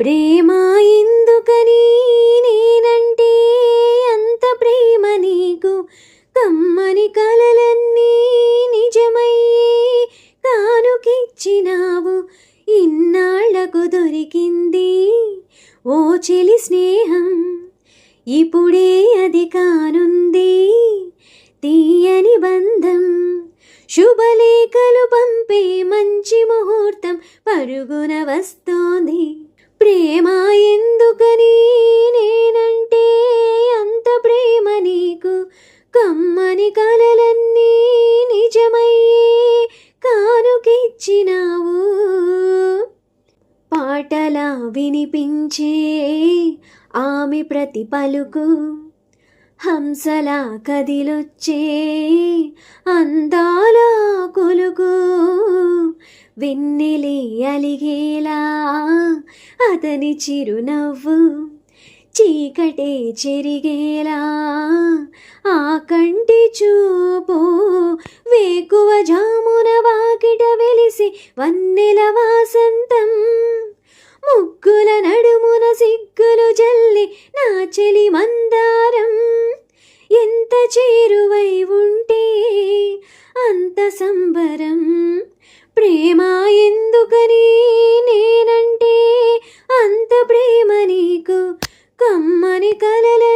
ప్రేమ ఎందుకని నేనంటే అంత ప్రేమ నీకు? కమ్మని కలలన్నీ నిజమయ్యే కానుకిచ్చినావు. ఇన్నాళ్ళకు దొరికింది ఓ చెలి స్నేహం. ఇప్పుడే అది కానుంది తీయని బంధం. శుభలేఖలు పంపే మంచి ముహూర్తం పరుగున వస్తోంది. ప్రేమ ఎందుకని నేనంటే అంత ప్రేమ నీకు? కమ్మని కలలన్నీ నిజమయ్యే కానుకిచ్చినావు. పాటలా వినిపించే ఆమె ప్రతి పలుకు హంసలా కదిలొచ్చే అందాల కొలుకు వెన్నెలి అలిగేలా అతని చిరునవ్వు చీకటే చెరిగేలా ఆ కంటి చూపు వేకువ జామున వాకిట వెలిసి వన్నెల వాసంతం. ముగ్గుల నడుమున సిగ్గులు జల్లి నా చెలి మందారం. ఎంత చేరువై ఉంటే అంత సంబరం. ప్రేమ ఎందుకని కలల